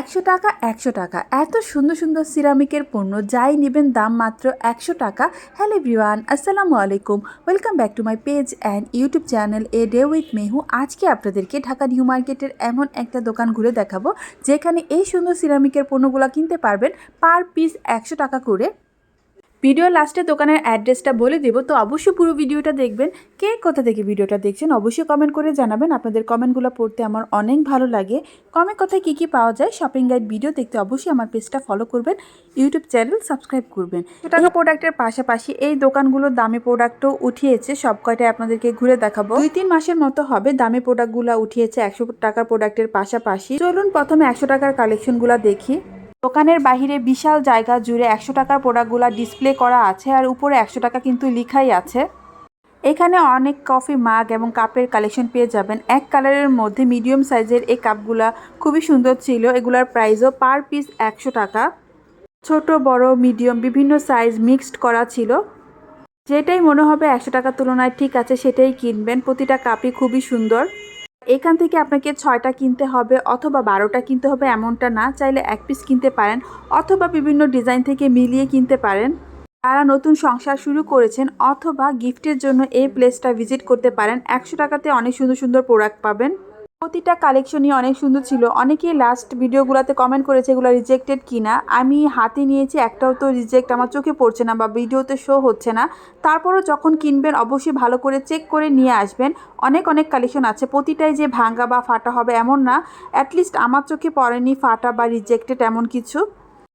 একশো টাকা একশো টাকা। এত সুন্দর সুন্দর সিরামিকের পণ্য, যাই নেবেন দাম মাত্র একশো টাকা। হ্যালো এভরিওয়ান, আসসালামু আলাইকুম। Welcome back to my page and YouTube channel a day with Mehu. আজকে আপনাদেরকে ঢাকা নিউ মার্কেটের এমন একটা দোকান ঘুরে দেখাবো, যেখানে এই সুন্দর সিরামিকের পণ্যগুলো কিনতে পারবেন পার পিস একশো টাকা করে। ভিডিও লাস্টে দোকানের অ্যাড্রেসটা বলে দেবো তো অবশ্যই পুরো ভিডিওটা দেখবেন। কে কোথা থেকে ভিডিওটা দেখছেন অবশ্যই কমেন্ট করে জানাবেন। আপনাদের কমেন্টগুলো পড়তে আমার অনেক ভালো লাগে। কমে কোথায় কী কী পাওয়া যায় শপিং গাইড ভিডিও দেখতে অবশ্যই আমার পেজটা ফলো করবেন ইউটিউব চ্যানেল সাবস্ক্রাইব করবেন। টাকা প্রোডাক্টের পাশাপাশি এই দোকানগুলোর দামি প্রোডাক্টও উঠিয়েছে সব কয়টাই আপনাদেরকে ঘুরে দেখাবো। দুই তিন মাসের মতো হবে দামি প্রোডাক্টগুলো উঠিয়েছে একশো টাকার প্রোডাক্টের পাশাপাশি। চলুন প্রথমে একশো টাকার কালেকশনগুলো দেখি। দোকানের বাহিরে বিশাল জায়গা জুড়ে একশো টাকার প্রোডাক্টগুলো ডিসপ্লে করা আছে আর উপরে একশো টাকা কিন্তু লিখাই আছে। এখানে অনেক কফি মাগ এবং কাপের কালেকশন পেয়ে যাবেন। এক কালারের মধ্যে মিডিয়াম সাইজের এই কাপগুলা খুবই সুন্দর ছিল। এগুলার প্রাইসও পার পিস একশো টাকা। ছোট, বড় মিডিয়াম বিভিন্ন সাইজ মিক্সড করা ছিল। যেটাই মনে হবে একশো টাকার তুলনায় ঠিক আছে, সেটাই কিনবেন। প্রতিটা কাপই খুবই সুন্দর। এখান থেকে আপনাকে ছয়টা কিনতে হবে অথবা বারোটা কিনতে হবে এমনটা না, চাইলে এক পিস কিনতে পারেন অথবা বিভিন্ন ডিজাইন থেকে মিলিয়ে কিনতে পারেন। যারা নতুন সংসার শুরু করেছেন অথবা গিফটের জন্য এই প্লেসটা ভিজিট করতে পারেন, একশো টাকাতে অনেক সুন্দর সুন্দর প্রোডাক্ট পাবেন। প্রতিটা কালেকশনই অনেক সুন্দর ছিল। অনেকেই লাস্ট ভিডিওগুলোতে কমেন্ট করেছে এগুলো রিজেক্টেড কিনা। আমি হাতে নিয়েছি, একটাও তো রিজেক্ট আমার চোখে পড়ছে না বা ভিডিওতে শো হচ্ছে না। তারপরও যখন কিনবেন, অবশ্যই ভালো করে চেক করে নিয়ে আসবেন। অনেক অনেক কালেকশন আছে। প্রতিটাই যে ভাঙ্গা বা ফাটা হবে এমন না। অ্যাটলিস্ট আমার চোখে পড়েনি ফাটা বা রিজেক্টেড এমন কিছু।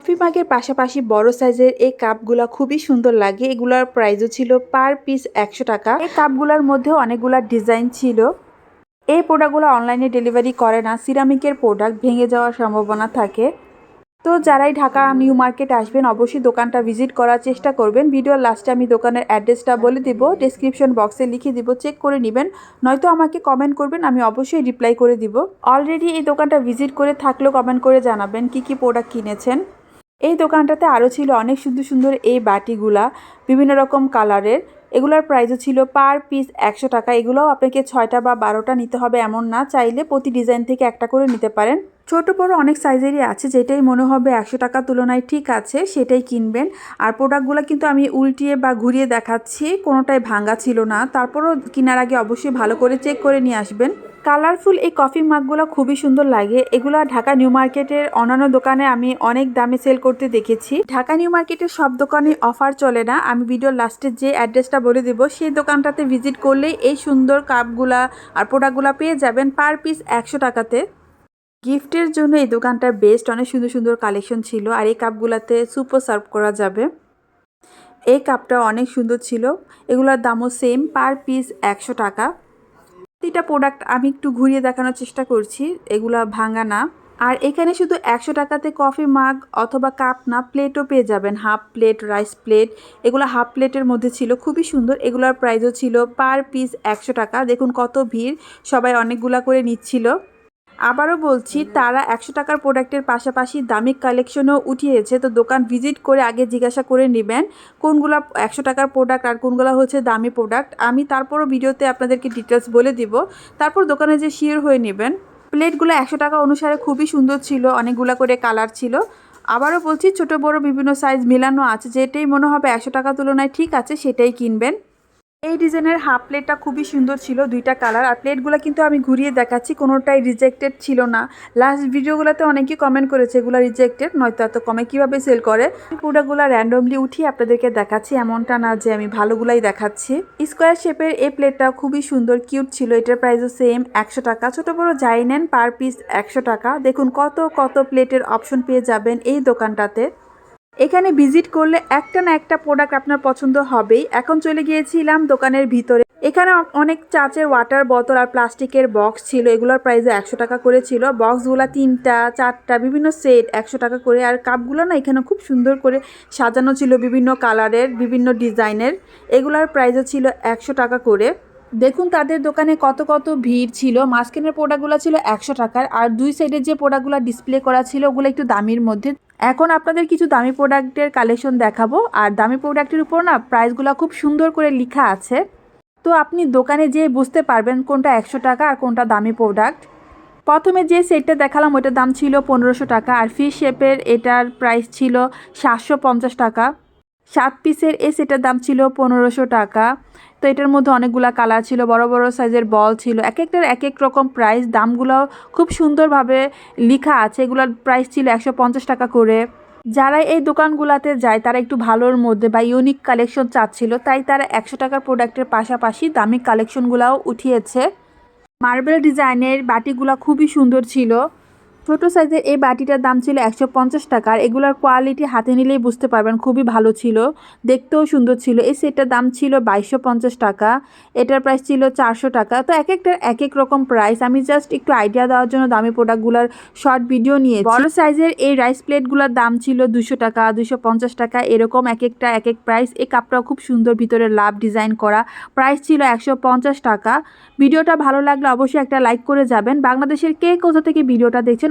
কফি মাগের পাশাপাশি বড় সাইজের এই কাপগুলো খুবই সুন্দর লাগে। এগুলোর প্রাইসও ছিল পার পিস একশো টাকা। এই কাপগুলোর মধ্যেও অনেকগুলো ডিজাইন ছিল। এই প্রোডাক্টগুলো অনলাইনে ডেলিভারি করে না সিরামিকের প্রোডাক্ট ভেঙে যাওয়ার সম্ভাবনা থাকে। তো যারাই ঢাকা নিউ মার্কেট আসবেন, অবশ্যই দোকানটা ভিজিট করার চেষ্টা করবেন। ভিডিওর লাস্টে আমি দোকানের অ্যাড্রেসটা বলে দিব ডিসক্রিপশন বক্সে লিখে দিব চেক করে নেবেন। নয়তো আমাকে কমেন্ট করবেন, আমি অবশ্যই রিপ্লাই করে দিব। অলরেডি এই দোকানটা ভিজিট করে থাকলেও কমেন্ট করে জানাবেন কি কি প্রোডাক্ট কিনেছেন। এই দোকানটাতে আরও ছিল অনেক সুন্দর সুন্দর এই বাটিগুলা, বিভিন্ন রকম কালারের এগুলোর প্রাইসও ছিল পার পিস একশো টাকা। এগুলোও আপনাকে ছয়টা বা বারোটা নিতে হবে এমন না, চাইলে প্রতি ডিজাইন থেকে একটা করে নিতে পারেন। ছোট বড় অনেক সাইজেরই আছে, যেটাই মনে হবে একশো টাকা তুলনায় ঠিক আছে, সেটাই কিনবেন। আর প্রোডাক্টগুলো কিন্তু আমি উল্টিয়ে বা ঘুরিয়ে দেখাচ্ছি, কোনোটাই ভাঙ্গা ছিল না। তারপরও কেনার আগে অবশ্যই ভালো করে চেক করে নিয়ে আসবেন। কালারফুল এই কফি মাগগুলো খুবই সুন্দর লাগে। এগুলো ঢাকা নিউ মার্কেটের অন্যান্য দোকানে আমি অনেক দামে সেল করতে দেখেছি। ঢাকা নিউ মার্কেটের সব দোকানে অফার চলে না। আমি ভিডিওর লাস্টে যে অ্যাড্রেসটা বলে দেবো, সেই দোকানটাতে ভিজিট করলেই এই সুন্দর কাপগুলা আর প্রোডাক্টগুলো পেয়ে যাবেন পার পিস একশো টাকাতে। গিফটের জন্য এই দোকানটা বেস্ট অনেক সুন্দর সুন্দর কালেকশন ছিল আর এই কাপগুলাতে সুপও সার্ভ করা যাবে। এই কাপটা অনেক সুন্দর ছিল। এগুলোর দামও সেম, পার পিস একশো টাকা। প্রতিটা প্রোডাক্ট আমি একটু ঘুরিয়ে দেখানোর চেষ্টা করছি, এগুলা ভাঙা না। আর এখানে শুধু একশো টাকাতে কফি মাগ অথবা কাপ না প্লেটও পেয়ে যাবেন। হাফ প্লেট রাইস প্লেট এগুলো হাফ প্লেটের মধ্যে ছিল, খুবই সুন্দর। এগুলোর প্রাইসও ছিল পার পিস একশো টাকা। দেখুন কত ভিড়, সবাই অনেকগুলা করে নিচ্ছিল। আবারও বলছি, তারা একশো টাকার প্রোডাক্টের পাশাপাশি দামি কালেকশনও উঠিয়েছে। তো দোকান ভিজিট করে আগে জিজ্ঞাসা করে নেবেন, কোনগুলো একশো টাকার প্রোডাক্ট আর কোনগুলো হচ্ছে দামি প্রোডাক্ট। আমি তারপরও ভিডিওতে আপনাদেরকে ডিটেলস বলে দিব। তারপর দোকানে যে শিওর হয়ে নেবেন, প্লেটগুলো একশো টাকা অনুসারে খুবই সুন্দর ছিল, অনেকগুলো করে কালার ছিল। আবারও বলছি, ছোট, বড়, বিভিন্ন সাইজ মেলানো আছে। যেটাই মনে হবে একশো টাকা তুলনায় ঠিক আছে, সেটাই কিনবেন। এই ডিজাইনের হাফ প্লেটটা খুবই সুন্দর ছিল, দুইটা কালার। আর প্লেটগুলো কিন্তু আমি ঘুরিয়ে দেখাচ্ছি, কোনোটাই রিজেক্টেড ছিল না। লাস্ট ভিডিওগুলোতে অনেকেই কমেন্ট করেছে, এগুলো রিজেক্টেড নয়তো এত কমে কীভাবে সেল করে? প্রোডাক্টগুলো র্যান্ডমলি উঠিয়ে আপনাদেরকে দেখাচ্ছি, এমনটা না যে আমি ভালোগুলাই দেখাচ্ছি। স্কোয়ার শেপের এই প্লেটটা খুবই সুন্দর কিউট ছিল, এটার প্রাইসও সেম একশো টাকা। ছোট বড় যাই নেন পার পিস একশো টাকা। দেখুন কত কত প্লেটের অপশন পেয়ে যাবেন এই দোকানটাতে। এখানে ভিজিট করলে একটা না একটা প্রোডাক্ট আপনার পছন্দ হবেই। এখন চলে গিয়েছিলাম দোকানের ভিতরে। এখানে অনেক চাচের ওয়াটার বোতল আর প্লাস্টিকের বক্স ছিল। এগুলোর প্রাইসে একশো টাকা করে ছিল। বক্সগুলো তিনটা, চারটা, বিভিন্ন সেট একশো টাকা করে। আর কাপগুলো না এখানে খুব সুন্দর করে সাজানো ছিল বিভিন্ন কালারের বিভিন্ন ডিজাইনের। এগুলোর প্রাইসও ছিল একশো টাকা করে। দেখুন তাদের দোকানে কত কত ভিড় ছিল। মাঝখানের প্রোডাক্টগুলো ছিল একশো টাকার। আর দুই সাইডের যে প্রোডাক্টগুলো ডিসপ্লে করা ছিল, ওগুলো একটু দামির মধ্যে। এখন আপনাদের কিছু দামি প্রোডাক্টের কালেকশন দেখাবো। আর দামি প্রোডাক্টের উপর না প্রাইসগুলো খুব সুন্দর করে লেখা আছে। তো আপনি দোকানে যেয়ে বুঝতে পারবেন কোনটা একশো টাকা আর কোনটা দামি প্রোডাক্ট। প্রথমে যে সেটটা দেখালাম ওইটার দাম ছিল পনেরোশো টাকা আর ফিশ শেপের এটার প্রাইস ছিল সাতশো পঞ্চাশ টাকা। সাত পিসের এই সেটার দাম ছিল পনেরোশো টাকা। তো এটার মধ্যে অনেকগুলা কালার ছিল, বড় বড় সাইজের বল ছিল। এক একটার এক এক রকম প্রাইস দামগুলো খুব সুন্দরভাবে লেখা আছে। এগুলোর প্রাইস ছিল একশো পঞ্চাশ টাকা করে। যারা এই দোকানগুলোতে যায়, তারা একটু ভালোর মধ্যে বা ইউনিক কালেকশন চাচ্ছিল, তাই তারা একশো টাকার প্রোডাক্টের পাশাপাশি দামি কালেকশনগুলোও উঠিয়েছে। মার্বেল ডিজাইনের বাটিগুলো খুবই সুন্দর ছিল। ছোট সাইজের এই বাটিটার দাম ছিল একশো পঞ্চাশ টাকা আর এগুলোর কোয়ালিটি হাতে নিলেই বুঝতে পারবেন খুবই ভালো ছিল, দেখতেও সুন্দর ছিল। এই সেটটার দাম ছিল বাইশশো পঞ্চাশ টাকা, এটার প্রাইস ছিল চারশো টাকা। তো এক একটার এক এক রকম প্রাইস আমি জাস্ট একটু আইডিয়া দেওয়ার জন্য দামি প্রোডাক্টগুলোর শর্ট ভিডিও নিয়ে বড় সাইজের এই রাইস প্লেটগুলোর দাম ছিল দুশো টাকা, দুশো পঞ্চাশ টাকা। এরকম এক একটা এক এক প্রাইস এই কাপটাও খুব সুন্দর ভিতরে লাভ ডিজাইন করা। প্রাইস ছিল একশো পঞ্চাশ টাকা। ভিডিওটা ভালো লাগলে অবশ্যই একটা লাইক করে যাবেন। বাংলাদেশের কে কোথা থেকে ভিডিওটা দেখছেন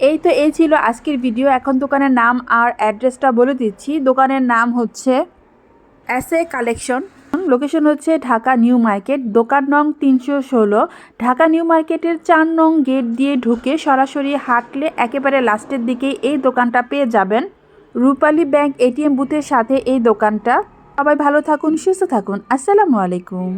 এই তো এই ছিল আজকের ভিডিও। এখন দোকানের নাম আর অ্যাড্রেসটা বলে দিচ্ছি। দোকানের নাম হচ্ছে এ কালেকশন লোকেশন হচ্ছে ঢাকা নিউ মার্কেট, দোকান নং তিনশো ষোলো। ঢাকা নিউ মার্কেটের চার নং গেট দিয়ে ঢুকে সরাসরি হাঁটলে একেবারে লাস্টের দিকে এই দোকানটা পেয়ে যাবেন। রূপালী ব্যাংক এটিএম বুথের সাথে এই দোকানটা। সবাই ভালো থাকুন, সুস্থ থাকুন। আসসালামু আলাইকুম।